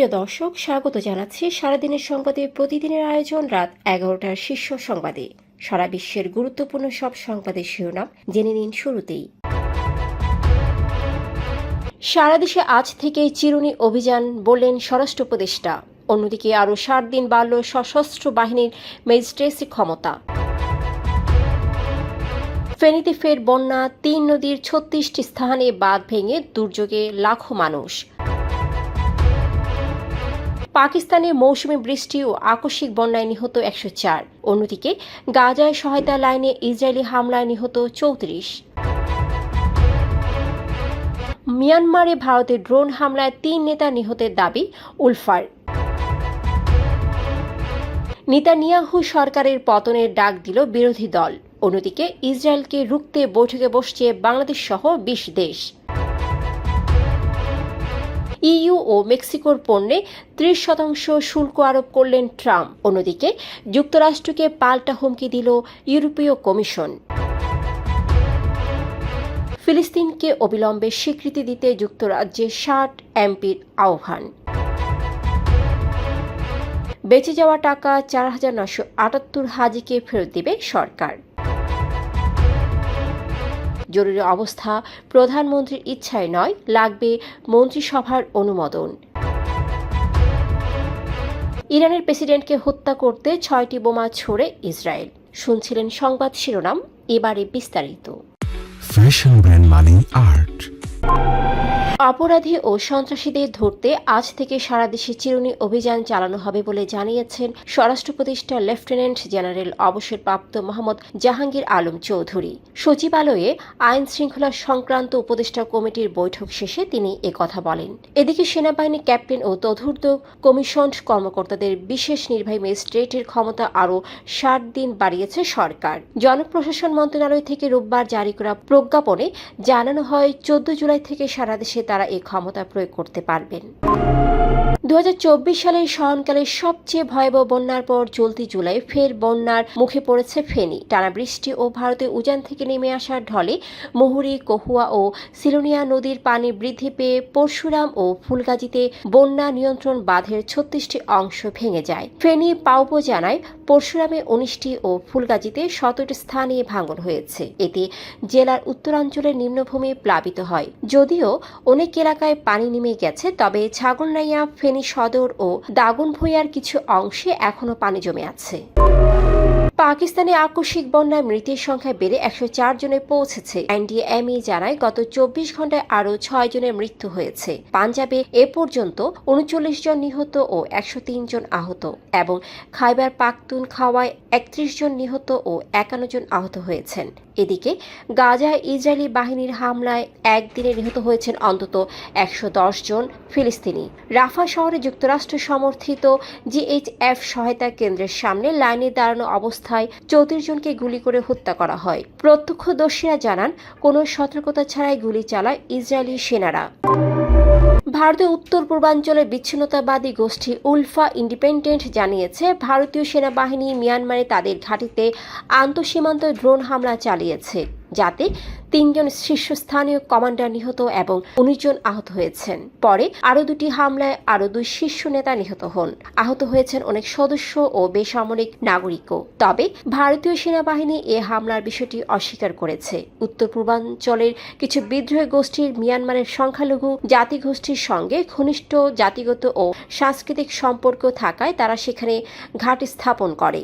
প্রিয় দর্শক, স্বাগত জানাচ্ছি সারাদিনের সংবাদে। প্রতিদিনের আয়োজন রাত এগারোটার শীর্ষ সংবাদে। সারা বিশ্বের গুরুত্বপূর্ণ সব সংবাদের শিরোনাম জেনে নিন শুরুতেই। সারা দেশে আজ থেকে চিরুনি অভিযান বললেন স্বরাষ্ট্র উপদেষ্টা। অন্যদিকে আরও ষাট দিন বাড়ল সশস্ত্র বাহিনীর ম্যাজিস্ট্রেসি ক্ষমতা। ফেনীতে ফের বন্যা, তিন নদীর ছত্রিশটি স্থানে বাঁধ ভেঙে দুর্যোগে লাখো মানুষ। পাকিস্তানে মৌসুমি বৃষ্টি ও আকস্মিক বন্যায় নিহত একশো চার। অন্যদিকে গাজায় সহায়তা লাইনে ইসরায়েলি হামলায় নিহত চৌত্রিশ। মিয়ানমারে ভারতের ড্রোন হামলায় তিন নেতা নিহতের দাবি উলফার। নেতানিয়াহু সরকারের পতনের ডাক দিল বিরোধী দল। অন্যদিকে ইসরায়েলকে রুখতে বৈঠকে বসছে বাংলাদেশ সহ বিশ দেশ। ইইউ ও মেক্সিকোর পণ্যে ত্রিশ শতাংশ শুল্ক আরোপ করলেন ট্রাম্প। অন্যদিকে যুক্তরাষ্ট্রকে পাল্টা হুমকি দিল ইউরোপীয় কমিশন। ফিলিস্তিনকে অবিলম্বে স্বীকৃতি দিতে যুক্তরাজ্যে ষাট এমপির আহ্বান। বেঁচে যাওয়া টাকা চার হাজার নশো আটাত্তর হাজিকে ফেরত দেবে সরকার। জরুরি অবস্থা প্রধানমন্ত্রীর ইচ্ছায় নয়, লাগবে মন্ত্রিসভার অনুমোদন। ইরানের প্রেসিডেন্টকে হত্যা করতে ছয়টি বোমা ছড়ে ইসরায়েল। শুনছিলেন সংবাদ শিরোনাম, এবারে বিস্তারিত। ফ্যাশন ব্র্যান্ড মানি আর্ট অপরাধী ও সন্ত্রাসীদের ধরতে আজ থেকে সারা দেশে চিরুনি অভিযান চালানো হবে বলে জানিয়েছেন স্বরাষ্ট্র উপদেষ্টা লেফটেন্যান্ট জেনারেল অবসরপ্রাপ্ত মোহাম্মদ জাহাঙ্গীর আলম চৌধুরী। সচিবালয়ে আইন শৃঙ্খলা সংক্রান্ত উপদেষ্টা কমিটির বৈঠক শেষে তিনি কথা বলেন। এদিকে সেনাবাহিনী ক্যাপ্টেন ও তদূর্ত কমিশন কর্মকর্তাদের বিশেষ নির্বাহী ম্যাজিস্ট্রেটের ক্ষমতা আরও ষাট দিন বাড়িয়েছে সরকার। জনপ্রশাসন মন্ত্রণালয় থেকে রোববার জারি করা প্রজ্ঞাপনে জানানো হয়, চোদ্দ জুলাই থেকে সারা দেশে তারা এই ক্ষমতা প্রয়োগ করতে পারবেন। দু হাজার চব্বিশ সালের সহনকালের সবচেয়ে ভয়াবহ বন্যার পর চলতি জুলাই ফের বন্যার মুখে পড়েছে ফেনী। টানা বৃষ্টি ও ভারতের উজান থেকে নেমে আসার ঢলে মুহুরী, কহুয়া ও সিলোনিয়া নদীর পানি বৃদ্ধি পেয়ে পরশুরাম ও ফুলগাজীতে বন্যা নিয়ন্ত্রণ বাঁধের ছত্রিশটি অংশ ভেঙে যায়। ফেনী পাউপো জানায়, পরশুরামে উনিশটি ও ফুলগাজীতে সতেরোটি স্থানে ভাঙন হয়েছে। এতে জেলার উত্তরাঞ্চলের নিম্নভূমি প্লাবিত হয়। যদিও অনেক এলাকায় পানি নেমে গেছে, তবে ছাগলনাইয়া, ফেনী সদর ও দাগনভূঞার কিছু অংশে এখনও পানি জমে আছে। পাকিস্তানে আকস্মিক বন্যায় মৃতের সংখ্যা বেড়ে একশো চার জনে পৌঁছেছে। এনডিএমই জানায়, গত চব্বিশ ঘন্টায় আরও ছয় জনের মৃত্যু হয়েছে। পাঞ্জাবে এ পর্যন্ত উনচল্লিশ জন নিহত ও একশো তিন জন আহত এবং খাইবার পাখতুন খাওয়ায় একত্রিশ জন নিহত ও একান্ন জন আহত হয়েছেন। এদিকে গাজায় ইসরায়েলি বাহিনীর হামলায় একদিনে নিহত হয়েছেন অন্তত একশো দশ জন ফিলিস্তিনি। রাফা শহরে যুক্তরাষ্ট্র সমর্থিত জিএইচএফ সহায়তা কেন্দ্রের সামনে লাইনে দাঁড়ানো অবস্থায় চৌত্রিশ জনকে গুলি করে হত্যা করা হয়। প্রত্যক্ষদর্শীরা জানান, কোনো সতর্কতা ছাড়াই গুলি চালায় ইসরায়েলি সেনারা। ভারতের উত্তর পূর্বাঞ্চলের বিচ্ছিন্নতাবাদী গোষ্ঠী উলফা ইন্ডিপেন্ডেন্ট জানিয়েছে, ভারতীয় সেনাবাহিনী মিয়ানমারে তাদের ঘাঁটিতে আন্তঃসীমান্ত ড্রোন হামলা চালিয়েছে। যাতে তিনজন শীর্ষস্থানীয় কমান্ডার নিহত এবং উনিশ জন আহত হয়েছেন। পরে আরও দুটি হামলায় আরও দুই শীর্ষ নেতা নিহত হন। আহত হয়েছেন অনেক সদস্য ও বেসামরিক নাগরিকও। তবে ভারতীয় সেনাবাহিনী এ হামলার বিষয়টি অস্বীকার করেছে। উত্তর পূর্বাঞ্চলের কিছু বিদ্রোহী গোষ্ঠীর মিয়ানমারের সংখ্যালঘু জাতিগোষ্ঠীর সঙ্গে ঘনিষ্ঠ জাতিগত ও সাংস্কৃতিক সম্পর্ক থাকায় তারা সেখানে ঘাট স্থাপন করে।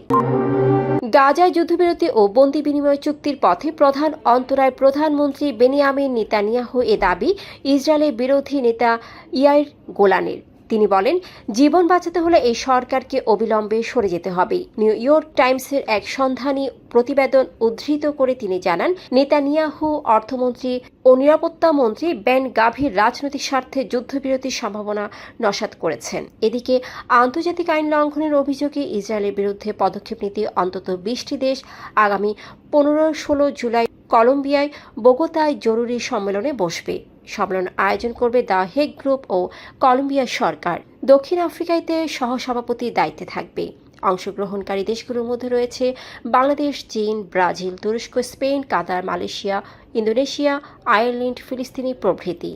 গাজায় যুদ্ধবিরতি ও বন্দি বিনিময় চুক্তির পথে প্রধান অন্তরায় প্রধানমন্ত্রী বেনিয়ামিন নেতানিয়াহু এ দাবি, ইসরায়েলের বিরোধী নেতা ইয়াইর গোলানের। তিনি বলেন, জীবন বাঁচাতে হলে এই সরকারকে অবিলম্বে সরে যেতে হবে। নিউ ইয়র্ক টাইমসের এক সন্ধানী প্রতিবেদন উদ্ধৃত করে তিনি জানান, নেতানিয়াহু অর্থমন্ত্রী ও নিরাপত্তা মন্ত্রী বেন গাভীর রাজনৈতিক স্বার্থে যুদ্ধবিরতির সম্ভাবনা নস্যাৎ করেছেন। এদিকে, আন্তর্জাতিক আইন লঙ্ঘনের অভিযোগে ইসরায়েলের বিরুদ্ধে পদক্ষেপ নিতে অন্তত বিশটি দেশ আগামী পনেরো ষোলো জুলাই কলম্বিয়ায় বোগোতায় জরুরি সম্মেলনে বসবে। সম্মেলন আয়োজন করবে দ্য হেগ গ্রুপ ও কলম্বিয়া সরকার। দক্ষিণ আফ্রিকাতে সহসভাপতির দায়িত্বে থাকবে। অংশগ্রহণকারী দেশগুলোর মধ্যে রয়েছে বাংলাদেশ, চীন, ব্রাজিল, তুরস্ক, Spain, Qatar, Malaysia, Indonesia, Ireland, ফিলিস্তিনি প্রভৃতি।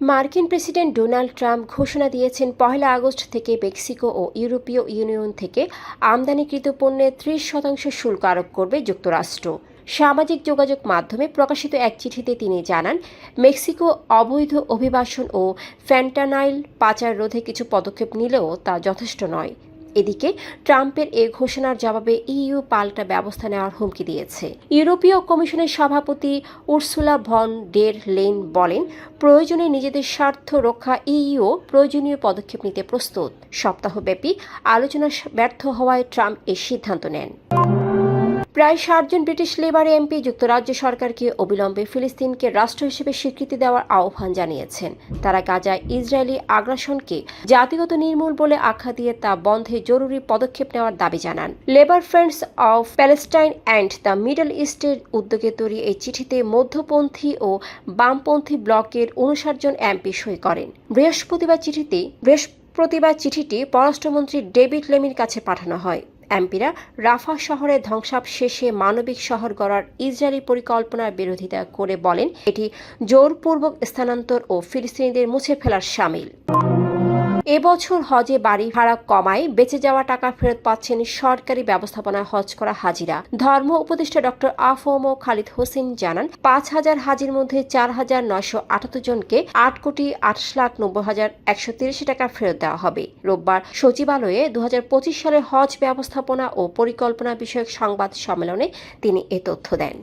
মার্কিন প্রেসিডেন্ট ডোনাল্ড ট্রাম্প ঘোষণা দিয়েছেন পহেলা আগস্ট থেকে মেক্সিকো ও ইউরোপীয় ইউনিয়ন থেকে আমদানিকৃত পণ্যে ত্রিশ শতাংশ শুল্ক আরোপ করবে যুক্তরাষ্ট্র। সামাজিক যোগাযোগ মাধ্যমে প্রকাশিত এক চিঠিতে তিনি জানান, মেক্সিকো অবৈধ অভিবাসন ও ফ্যান্টানাইল পাচার রোধে কিছু পদক্ষেপ নিলেও তা যথেষ্ট নয়। এদিকে, ট্রাম্পের এ ঘোষণার জবাবে ইইউ পাল্টা ব্যবস্থা নেওয়ার হুমকি দিয়েছে। ইউরোপীয় কমিশনের সভাপতি উর্সুলা ভন ডের লেন বলেন, প্রয়োজনে নিজেদের স্বার্থ রক্ষা ইইউ প্রয়োজনীয় পদক্ষেপ নিতে প্রস্তুত। সপ্তাহব্যাপী আলোচনা ব্যর্থ হওয়ায় ট্রাম্প এই সিদ্ধান্ত নেন। প্রায় ষাটজন ব্রিটিশ লেবার এমপি যুক্তরাজ্য সরকারকে অবিলম্বে ফিলিস্তিনকে রাষ্ট্র হিসেবে স্বীকৃতি দেওয়ার আহ্বান জানিয়েছেন। তারা গাজায় ইসরায়েলি আগ্রাসনকে জাতিগত নির্মূল বলে আখ্যা দিয়ে তা বন্ধে জরুরি পদক্ষেপ নেওয়ার দাবি জানান। Labour Friends of Palestine and the Middle ইস্টের উদ্যোগে তৈরি এই চিঠিতে মধ্যপন্থী ও বামপন্থী ব্লকের উনষাট জন এমপি সই করেন। বৃহস্পতিবার চিঠিতে বৃহস্পতিবার চিঠিটি পররাষ্ট্রমন্ত্রী ডেভিড লেমির কাছে পাঠানো হয়। এমপিরা রাফা শহরে ধ্বংসাবশেষে মানবিক শহর গড়ার ইসরায়েলি পরিকল্পনার বিরোধিতা করে বলেন এটি জোরপূর্বক স্থানান্তর ও ফিলিস্তিনিদের মুছে ফেলার সামিল। এবছর হজে বাড়ি ভাড়া কমায় বেঁচে যাওয়া টাকা ফেরত পাচ্ছেন সরকারি ব্যবস্থাপনা হজ করা হাজিরা। ধর্ম উপদেষ্টা ডক্টর আফম খালিদ হোসেন জানান, পাঁচ হাজার হাজির মধ্যে চার হাজার নয়শো আটাত্তর জনকে আট কোটি আঠাশ লাখ নব্বই হাজার একশো তিরিশ টাকা ফেরত দেওয়া হবে। রোববার সচিবালয়ে দু সালে হজ ব্যবস্থাপনা ও পরিকল্পনা বিষয়ক সংবাদ সম্মেলনে তিনি এ তথ্য দেন।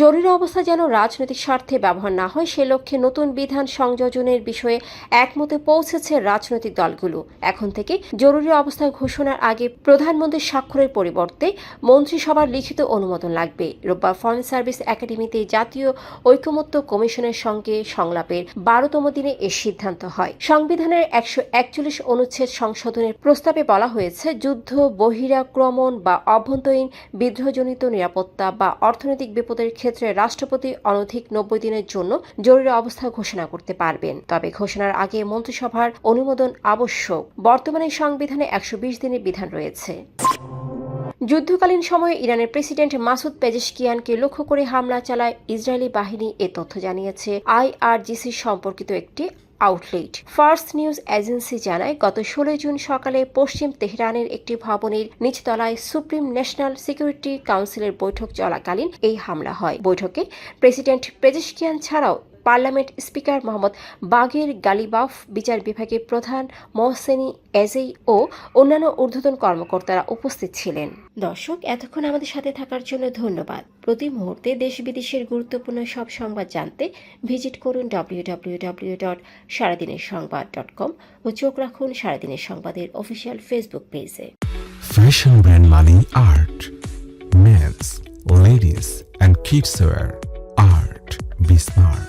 জরুরি অবস্থা যেন রাজনৈতিক স্বার্থে ব্যবহার না হয়, সে লক্ষ্যে নতুন বিধান সংযোজনের বিষয়ে একমতে পৌঁছেছে রাজনৈতিক দলগুলো। এখন থেকে জরুরি অবস্থা ঘোষণার আগে প্রধানমন্ত্রীর স্বাক্ষরের পরিবর্তে মন্ত্রিসভার লিখিত অনুমোদন লাগবে। রোববার ফরেন সার্ভিস একাডেমিতে জাতীয় ঐকমত্য কমিশনের সঙ্গে সংলাপের বারোতম দিনে এ সিদ্ধান্ত হয়। সংবিধানের একশো একচল্লিশ অনুচ্ছেদ সংশোধনের প্রস্তাবে বলা হয়েছে, যুদ্ধ, বহিরাক্রমণ বা অভ্যন্তরীণ বিদ্রোহজনিত নিরাপত্তা বা অর্থনৈতিক বিপদের ক্ষেত্রে রাষ্ট্রপতি অনধিক নব্বই দিনের জন্য জরুরি অবস্থা ঘোষণা করতে পারবেন। তবে ঘোষণার আগে মন্ত্রিসভার অনুমোদন আবশ্যক। বর্তমানে সংবিধানে একশো বিশ দিনের বিধান রয়েছে। যুদ্ধকালীন সময়ে ইরানের প্রেসিডেন্ট মাসুদ পেজেশকিয়ানকে লক্ষ্য করে হামলা চালায় ইসরায়েলি বাহিনী এ তথ্য জানিয়েছে আইআরজিসি সম্পর্কিত একটি আউটলেট। ফার্স্ট নিউজ এজেন্সি জানায়, গত ষোলোই জুন সকালে পশ্চিম তেহরানের একটি ভবনের নিচতলায় সুপ্রিম ন্যাশনাল সিকিউরিটি কাউন্সিলের বৈঠক চলাকালীন এই হামলা হয়। বৈঠকে প্রেসিডেন্ট পেজেশকিয়ান ছাড়াও parliament speaker Mohammad Bagher Ghalibaf বিচার বিভাগের প্রধান মহসেনি এজেই ও অন্যান্য ঊর্ধ্বতন কর্মকর্তারা উপস্থিত ছিলেন দর্শক এতক্ষণ আমাদের সাথে থাকার জন্য ধন্যবাদ প্রতি মুহূর্তে দেশ বিদেশের গুরুত্বপূর্ণ সব সংবাদ জানতে ভিজিট করুন ডাব্লিউ ডাব্লিউ ডাব্লিউ ডট সারাদিনের সংবাদ ডট কম ও চোখ রাখুন সারাদিনের সংবাদের অফিসিয়াল ফেসবুক পেজে Fashion brand Mali Art. Men's, ladies, and kids wear. Art. Be smart.